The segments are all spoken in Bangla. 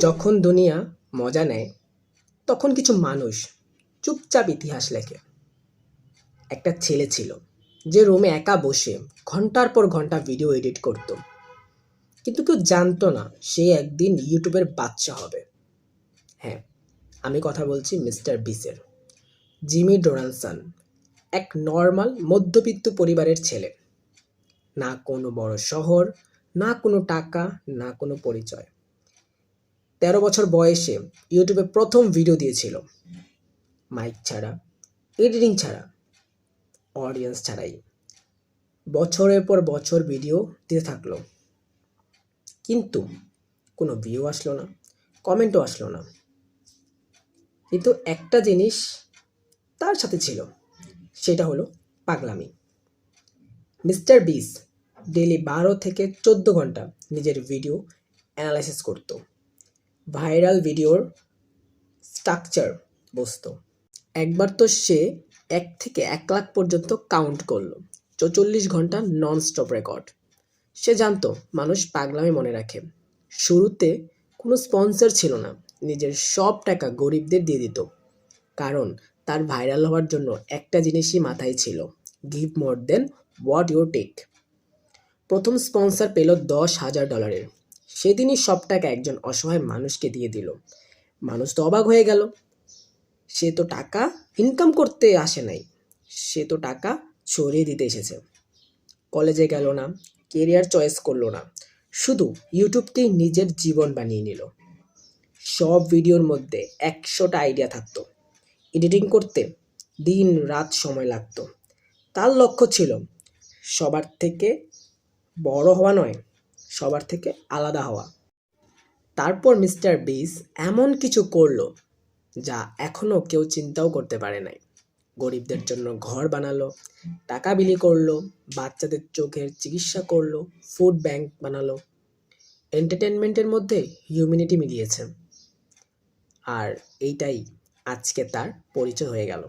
যখন দুনিয়া মজা নেয়, তখন কিছু মানুষ চুপচাপ ইতিহাস লেখে। একটা ছেলে ছিল, যে রুমে একা বসে ঘণ্টার পর ঘণ্টা ভিডিও এডিট করত। কিন্তু কেউ জানতো না সে একদিন ইউটিউবের বাচ্চা হবে। হ্যাঁ আমি কথা বলছি মিস্টার বিসের, জিমি ডোনালসন এক নর্মাল মধ্যবিত্ত পরিবারের ছেলে। না কোনো বড় শহর, না কোনো টাকা, না কোনো পরিচয়। তেরো বছর বয়সে ইউটিউবে প্রথম ভিডিও দিয়েছিল। মাইক ছাড়া এডিটিং ছাড়া অডিয়েন্স ছাড়াই। বছরের পর বছর ভিডিও দিতে থাকল। কিন্তু কোনো ভিউ আসলো না কমেন্টও আসলো না। কিন্তু একটা জিনিস তার সাথে ছিল, সেটা হলো পাগলামি। মিস্টার বিস ডেলি বারো থেকে চোদ্দ ঘণ্টা নিজের ভিডিও অ্যানালাইসিস করত। ভাইরাল ভিডিওর স্ট্রাকচার বুঝতো একবার তো সে এক থেকে এক লাখ পর্যন্ত কাউন্ট করল। চৌচল্লিশ ঘণ্টা নন স্টপ রেকর্ড সে জানতো, মানুষ পাগলামে মনে রাখে। শুরুতে কোনো স্পন্সর ছিল না। নিজের সব টাকা গরিবদের দিয়ে দিত। কারণ তার ভাইরাল হওয়ার জন্য একটা জিনিসই মাথায় ছিল। Give more than what your take প্রথম স্পন্সর পেল দশ হাজার ডলারের সেদিনই সব টাকা একজন অসহায় মানুষকে দিয়ে দিল। মানুষ তো অবাক হয়ে গেল। সে তো টাকা ইনকাম করতে আসে নাই। সে তো টাকা ছড়িয়ে দিতে এসেছে। কলেজে গেল না কেরিয়ার চয়েস করল না। শুধু ইউটিউবকেই নিজের জীবন বানিয়ে নিল। সব ভিডিওর মধ্যে একশোটা আইডিয়া থাকতো। এডিটিং করতে দিন রাত সময় লাগতো। তার লক্ষ্য ছিল সবার থেকে বড় হওয়া নয় সবার থেকে আলাদা হওয়া। তারপর মিস্টার বিস এমন কিছু করল যা এখনও কেউ চিন্তাও করতে পারে নাই। গরিবদের জন্য ঘর বানালো, টাকা বিলি করল, বাচ্চাদের চোখের চিকিৎসা করল ফুড ব্যাংক বানালো। এন্টারটেনমেন্টের মধ্যে হিউম্যানিটি মিলিয়েছে। আর এইটাই আজকে তার পরিচয় হয়ে গেল।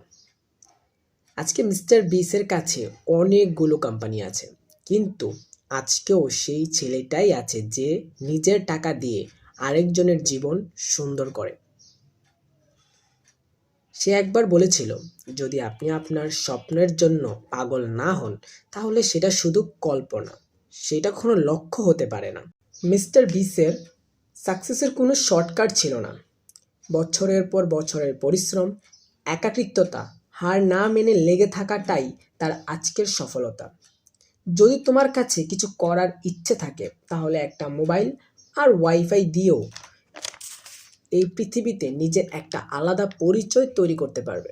আজকে মিস্টার বিসের কাছে অনেকগুলো কোম্পানি আছে, কিন্তু আজকেও সেই ছেলেটাই আছে যে নিজের টাকা দিয়ে আরেকজনের জীবন সুন্দর করে। সে একবার বলেছিল, যদি আপনি আপনার স্বপ্নের জন্য পাগল না হন, তাহলে সেটা শুধু কল্পনা। সেটা কোনো লক্ষ্য হতে পারে না। মিস্টার বিসের সাকসেসের কোনো শর্টকাট ছিল না। বছরের পর বছরের পরিশ্রম, একাকিত্বতা, হার না মেনে লেগে থাকাটাই তার আজকের সফলতা। যদি তোমার কাছে কিছু করার ইচ্ছে থাকে, তাহলে একটা মোবাইল আর ওয়াইফাই দিয়েও এই পৃথিবীতে নিজের একটা আলাদা পরিচয় তৈরি করতে পারবে।